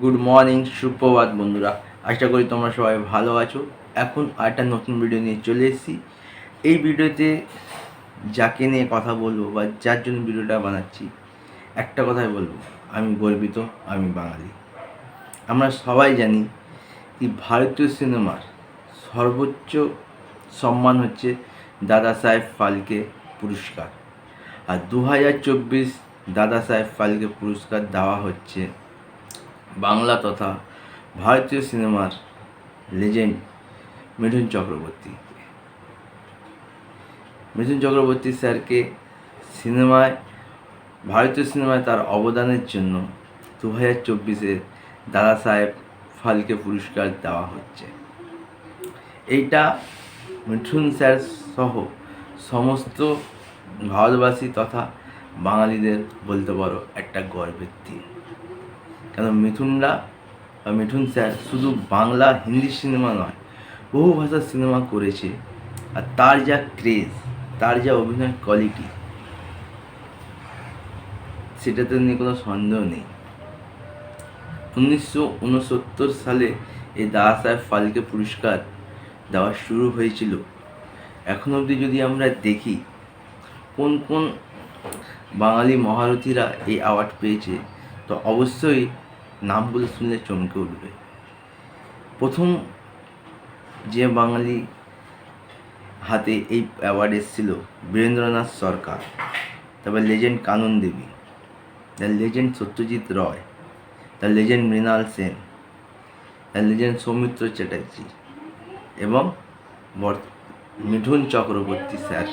Good morning সুপ্রভাত বন্ধুরা। আশা করি তোমরা সবাই ভালো আছো। এখন আরেকটা নতুন ভিডিও নিয়ে চলে এসেছি। এই ভিডিওতে যাকে নিয়ে কথা বলব বা যার জন্য ভিডিওটা বানাচ্ছি, একটা কথাই বলব। আমি গর্বিত, আমি বাঙালি। আমরা সবাই জানি কি ভারতীয় সিনেমার সর্বোচ্চ সম্মান হচ্ছে দাদা সাহেব ফালকে পুরস্কার। আর দু হাজার চব্বিশ দাদা সাহেব ফালকে পুরস্কার দেওয়া হচ্ছে বাংলা তথা ভারতীয় সিনেমার লেজেন্ড মিঠুন চক্রবর্তী। মিঠুন চক্রবর্তী স্যারকে সিনেমায়, ভারতীয় সিনেমায় তার অবদানের জন্য দু হাজার চব্বিশে দাদা সাহেব ফালকে পুরস্কার দেওয়া হচ্ছে। এইটা মিঠুন স্যার সহ সমস্ত ভারতবাসী তথা বাঙালিদের বলতে পারো একটা গর্বের দিন। কেন মিথুনরা মিঠুন স্যার শুধু বাংলা, হিন্দি সিনেমা নয়, বহু ভাষার সিনেমা করেছে। আর তার যা ক্রেজ তার যা অভিনয় কোয়ালিটি সেটাতে নিয়ে কোনো সন্দেহ নেই। উনিশশো উনসত্তর সালে এই দাদা সাহেব ফালকে পুরস্কার দেওয়া শুরু হয়েছিল। এখন অবধি যদি আমরা দেখি, কোন কোন বাঙালি মহারথীরা এই অ্যাওয়ার্ড পেয়েছে, তো অবশ্যই নামগুলো শুনলে চমকে উঠবে। প্রথম যে বাঙালি হাতে এই অ্যাওয়ার্ড এসেছিল বীরেন্দ্রনাথ সরকার, তারপর legend Kanan Devi the legend Satyajit Ray the legend Mrinal Sen the legend Soumitra Chatterjee এবং মিঠুন চক্রবর্তী স্যার।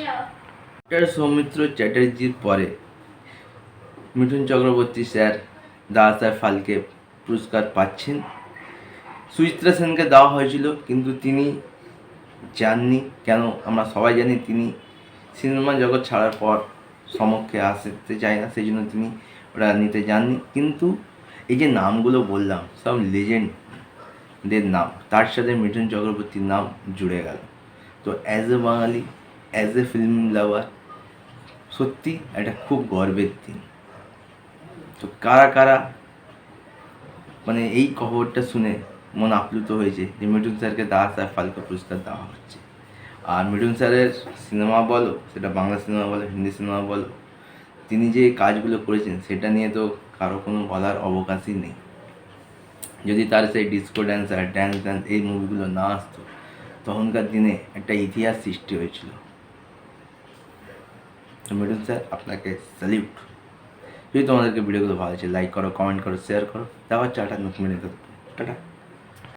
ডক্টর সৌমিত্র চ্যাটার্জির পরে মিঠুন চক্রবর্তী স্যার দাদা সাহেব ফালকে পুরস্কার পাচ্ছেন। সুচিত্রা সেনকে দেওয়া হয়েছিল, কিন্তু তিনি যাননি কেন, আমরা সবাই জানি তিনি সিনেমা জগৎ ছাড়ার পর সমক্ষে আসতে চায় না, সেই জন্য তিনি ওটা নিতে যাননি। কিন্তু এই যে নামগুলো বললাম, সব লেজেন্ডদের নাম, তার সাথে মিঠুন চক্রবর্তীর নাম জুড়ে গেল। তো as a Bangali as a film lover সত্যি একটা খুব গর্বের দিন। তো কারা কারা? মানে এই খবরটা শুনে মন আপ্লুত হয়েছে যে মিঠুন স্যারকে দাদা সাহেব ফালকে পুরস্কার দেওয়া হচ্ছে। আর মিঠুন স্যারের সিনেমা বলো, সেটা বাংলা সিনেমা বলো, হিন্দি সিনেমা বলো, তিনি যে কাজগুলো করেছেন, সেটা নিয়ে তো কারও কোনো বলার অবকাশই নেই। যদি তার সেই ডিস্কো ড্যান্সার ড্যান্স ড্যান্স এই মুভিগুলো না আসতো, তখনকার দিনে একটা ইতিহাস সৃষ্টি হয়েছিল। মিঠুন স্যার, আপনাকে স্যালিউট যদি তোমাদেরকে ভিডিওগুলো ভালো লাগছে লাইক করো কমেন্ট করো শেয়ার করো। দেওয়ার চাটা নতুন টাটা।